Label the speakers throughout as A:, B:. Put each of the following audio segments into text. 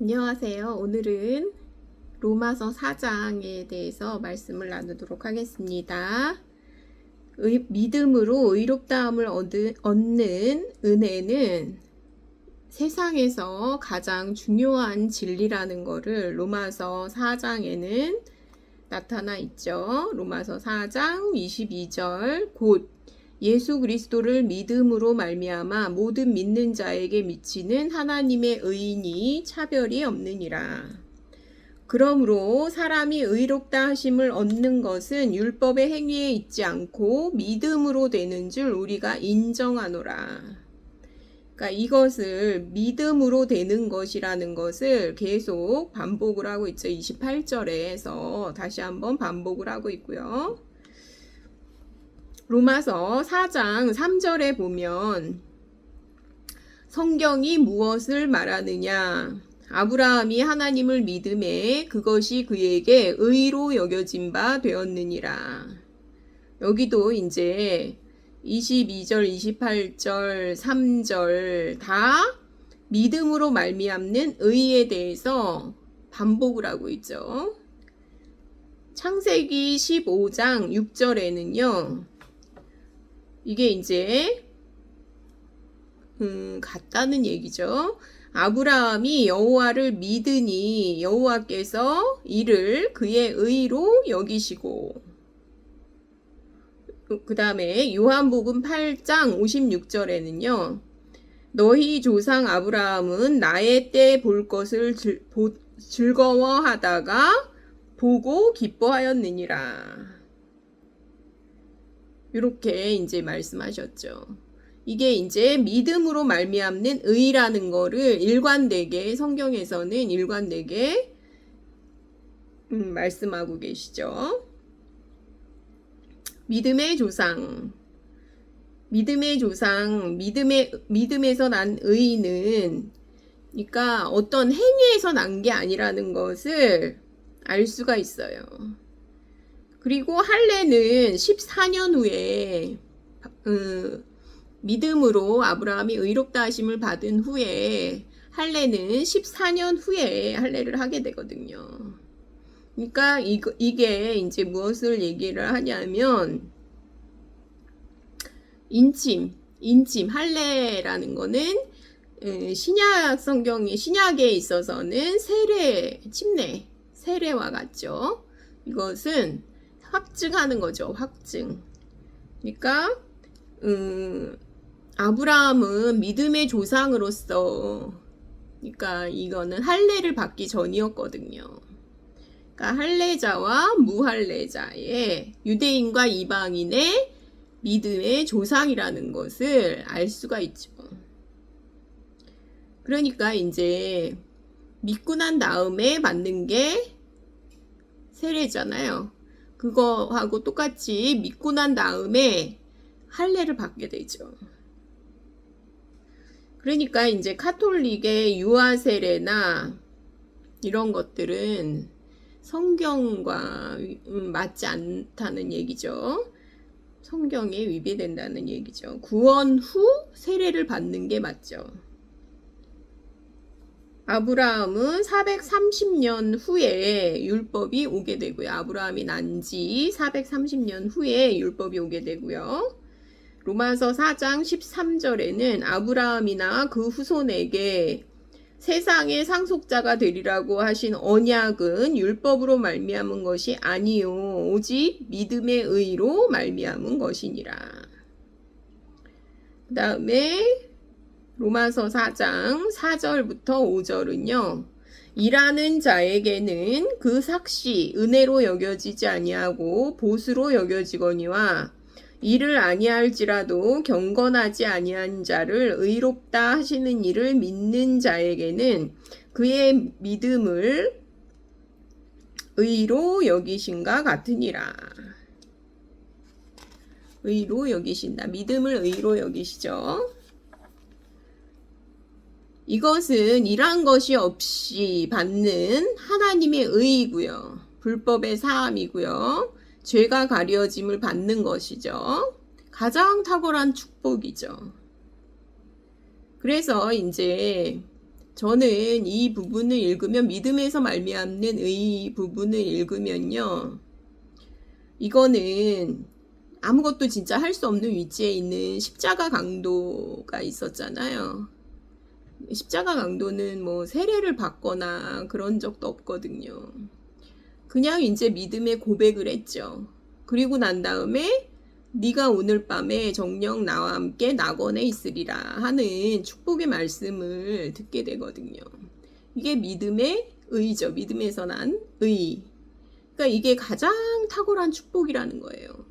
A: 안녕하세요. 오늘은 로마서 4장에 대해서 말씀을 나누도록 하겠습니다. 의- 믿음으로 의롭다함을 얻은, 얻는 은혜는 세상에서 가장 중요한 진리라는 것을 로마서 4장에는 나타나 있죠. 로마서 4장 22절 곧 예수 그리스도를 믿음으로 말미암아 모든 믿는 자에게 미치는 하나님의 의인이 차별이 없느니라. 그러므로 사람이 의롭다 하심을 얻는 것은 율법의 행위에 있지 않고 믿음으로 되는 줄 우리가 인정하노라. 그러니까 이것을 믿음으로 되는 것이라는 것을 계속 반복을 하고 있죠. 28절에서 다시 한번 반복을 하고 있고요. 로마서 4장 3절에 보면 성경이 무엇을 말하느냐? 아브라함이 하나님을 믿음에 그것이 그에게 의로 여겨진 바 되었느니라. 여기도 이제 22절, 28절, 3절 다 믿음으로 말미암는 의에 대해서 반복을 하고 있죠. 창세기 15장 6절에는요. 이게 이제 음, 같다는 얘기죠. 아브라함이 여호와를 믿으니 여호와께서 이를 그의 의로 여기시고 그 다음에 요한복음 8장 56절에는요. 너희 조상 아브라함은 나의 때 볼 것을 즐, 보, 즐거워하다가 보고 기뻐하였느니라. 이렇게 이제 말씀하셨죠. 이게 이제 믿음으로 말미암는 의라는 거를 일관되게 성경에서는 일관되게 음, 말씀하고 계시죠. 믿음의 조상, 믿음의 조상, 믿음의 믿음에서 난 의는 그러니까 어떤 행위에서 난 게 아니라는 것을 알 수가 있어요. 그리고 할례는 14년 후에 음, 믿음으로 아브라함이 의롭다 하심을 받은 후에 할례는 14년 후에 할례를 하게 되거든요. 그러니까 이거, 이게 이제 무엇을 얘기를 하냐면 인침, 인침, 할례라는 거는 음, 신약 성경의 신약에 있어서는 세례, 침례, 세례와 같죠. 이것은 확증하는 거죠. 확증. 그러니까 음, 아브라함은 믿음의 조상으로서 그러니까 이거는 할례를 받기 전이었거든요. 그러니까 할례자와 무할례자의 유대인과 이방인의 믿음의 조상이라는 것을 알 수가 있죠. 그러니까 이제 믿고 난 다음에 받는 게 세례잖아요. 그거하고 똑같이 믿고 난 다음에 할례를 받게 되죠. 그러니까 이제 카톨릭의 유아 세례나 이런 것들은 성경과 음, 맞지 않다는 얘기죠. 성경에 위배된다는 얘기죠. 구원 후 세례를 받는 게 맞죠. 아브라함은 430년 후에 율법이 오게 되고요. 아브라함이 난 지 430년 후에 율법이 오게 되고요. 로마서 4장 13절에는 아브라함이나 그 후손에게 세상의 상속자가 되리라고 하신 언약은 율법으로 말미암은 것이 아니요 오직 믿음의 의로 말미암은 것이니라. 그 다음에 로마서 4장 4절부터 5절은요. 일하는 자에게는 그 삭시 은혜로 여겨지지 아니하고 보수로 여겨지거니와 일을 아니할지라도 경건하지 아니한 자를 의롭다 하시는 일을 믿는 자에게는 그의 믿음을 의로 여기신가 같으니라. 의로 여기신다. 믿음을 의로 여기시죠. 이것은 일한 것이 없이 받는 하나님의 의이고요. 불법의 사함이고요. 죄가 가려짐을 받는 것이죠. 가장 탁월한 축복이죠. 그래서 이제 저는 이 부분을 읽으면 믿음에서 말미암는 의 부분을 읽으면요. 이거는 아무것도 진짜 할 수 없는 위치에 있는 십자가 강도가 있었잖아요. 십자가 강도는 뭐 세례를 받거나 그런 적도 없거든요. 그냥 이제 믿음의 고백을 했죠. 그리고 난 다음에 네가 오늘 밤에 정령 나와 함께 낙원에 있으리라 하는 축복의 말씀을 듣게 되거든요. 이게 믿음의 의죠. 믿음에서 난 의. 그러니까 이게 가장 탁월한 축복이라는 거예요.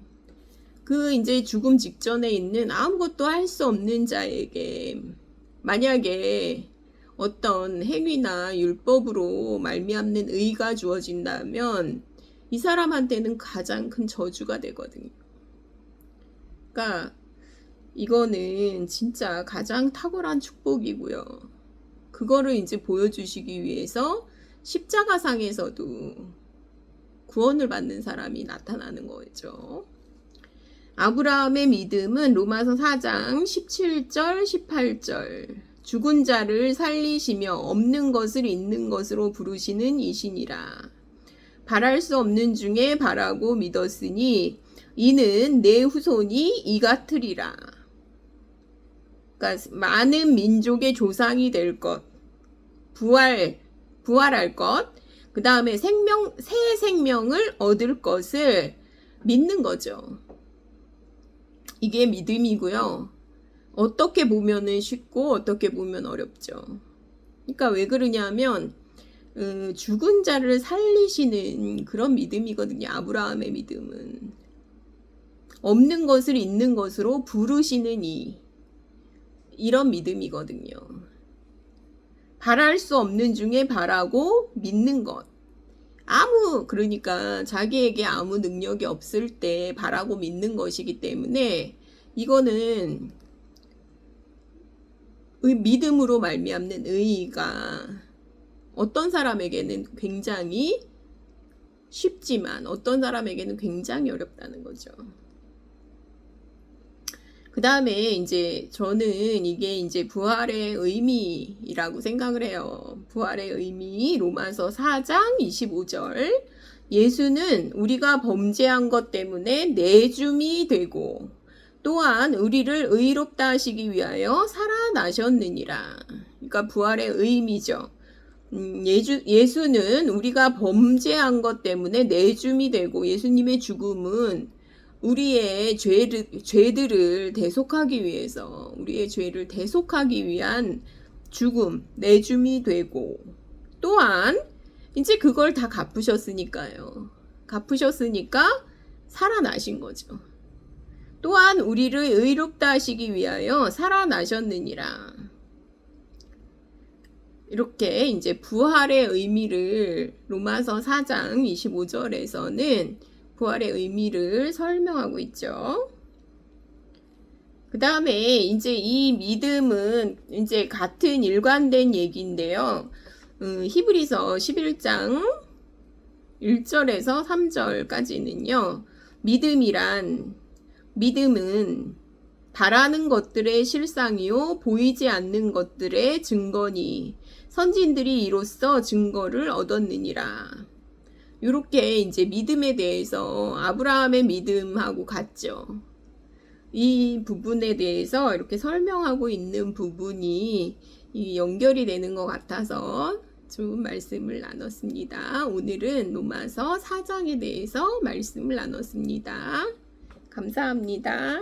A: 그 이제 죽음 직전에 있는 아무것도 할 수 없는 자에게 만약에 어떤 행위나 율법으로 말미암는 의가 주어진다면 이 사람한테는 가장 큰 저주가 되거든요. 그러니까 이거는 진짜 가장 탁월한 축복이고요. 그거를 이제 보여주시기 위해서 십자가상에서도 구원을 받는 사람이 나타나는 거죠. 아브라함의 믿음은 로마서 4장 17절, 18절. 죽은 자를 살리시며 없는 것을 있는 것으로 부르시는 이신이라. 바랄 수 없는 중에 바라고 믿었으니 이는 내 후손이 이 같으리라. 그러니까 많은 민족의 조상이 될 것, 부활, 부활할 것, 그 다음에 생명, 새 생명을 얻을 것을 믿는 거죠. 이게 믿음이고요. 어떻게 보면은 쉽고 어떻게 보면 어렵죠. 그러니까 왜 그러냐면 어, 죽은 자를 살리시는 그런 믿음이거든요. 아브라함의 믿음은 없는 것을 있는 것으로 부르시는 이 이런 믿음이거든요. 바랄 수 없는 중에 바라고 믿는 것. 아무 그러니까 자기에게 아무 능력이 없을 때 바라고 믿는 것이기 때문에 이거는 의, 믿음으로 말미암는 의의가 어떤 사람에게는 굉장히 쉽지만 어떤 사람에게는 굉장히 어렵다는 거죠. 그 다음에 이제 저는 이게 이제 부활의 의미라고 생각을 해요. 부활의 의미 로마서 4장 25절 예수는 우리가 범죄한 것 때문에 내줌이 되고 또한 우리를 의롭다 하시기 위하여 살아나셨느니라. 그러니까 부활의 의미죠. 음, 예주, 예수는 우리가 범죄한 것 때문에 내줌이 되고 예수님의 죽음은 우리의 죄를, 죄들을 대속하기 위해서 우리의 죄를 대속하기 위한 죽음, 내줌이 되고 또한 이제 그걸 다 갚으셨으니까요. 갚으셨으니까 살아나신 거죠. 또한 우리를 의롭다 하시기 위하여 살아나셨느니라. 이렇게 이제 부활의 의미를 로마서 4장 25절에서는 부활의 의미를 설명하고 있죠. 그 다음에 이제 이 믿음은 이제 같은 일관된 얘기인데요. 음, 히브리서 11장 1절에서 3절까지는요. 믿음이란 믿음은 바라는 것들의 실상이요 보이지 않는 것들의 증거니 선진들이 이로써 증거를 얻었느니라. 이렇게 이제 믿음에 대해서 아브라함의 믿음하고 같죠. 이 부분에 대해서 이렇게 설명하고 있는 부분이 연결이 되는 것 같아서 좋은 말씀을 나눴습니다. 오늘은 로마서 4장에 대해서 말씀을 나눴습니다. 감사합니다.